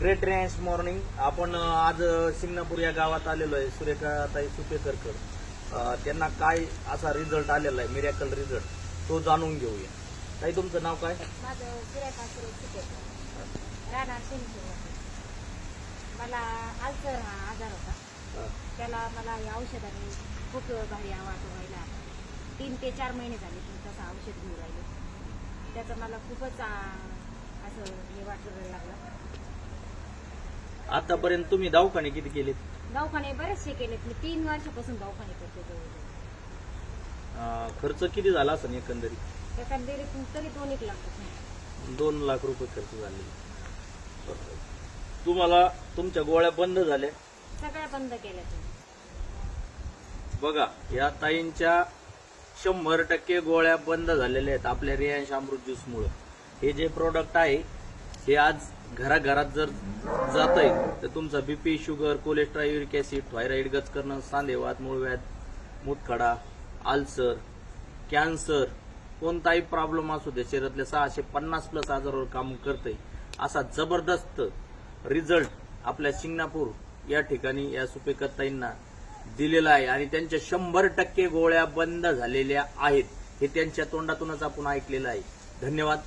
Great range morning आपण आज सिंगणापूर या गावात आलेलो आहे सुरेखाताई सुपेकरकर. त्यांना काय असा रिझल्ट आलेला आहे मिरॅकल रिझल्ट तो जाणून घेऊया. ताई तुमचं नाव काय? माझं सुरेखा राहणार मला अल्सर हा आजार होता. त्याला मला या औषधाने खूप भारी वाटू व्हायला. तीन ते चार महिने झाले की तसं औषध घेऊ राहिले. त्याचं मला खूपच असं हे वाटू लागलं. आतापर्यंत तुम्ही दवाखाने किती केलेत? दवाखाने बरेचसे केलेत. मी तीन वर्षापासून दवाखाने करते जवळजवळ. अं, खर्च किती झाला असं एकंदरीत? एकंदरीत तरी दोन एक लागतात दोन लाख रुपये खर्च झाले. तुम्हाला तुमच्या गोळ्या बंद झाल्या? सगळ्या बंद केल्या तुम्ही. बघा या ताईंच्या शंभर टक्के गोळ्या बंद झालेल्या आहेत आपल्या रियांश अमृत ज्यूस मुळे हे जे प्रोडक्ट आहे हे आज घराघरात जर जात आहे तर तुमचा BP sugar cholesterol uric acid thyroid गच करणं सांधेवात मूळव्याध मुतखडा आल्सर कॅन्सर कोणताही प्रॉब्लेम असू दे शरीरातल्या सहाशे पन्नास प्लस आजारावर काम करते असा जबरदस्त रिझल्ट आपल्या शिंगणापूर या ठिकाणी या सुपेकताईंना दिलेला आहे. आणि त्यांच्या शंभर टक्के गोळ्या बंद झालेल्या आहेत. हे त्यांच्या तोंडातूनच आपण ऐकलेलं आहे. धन्यवाद.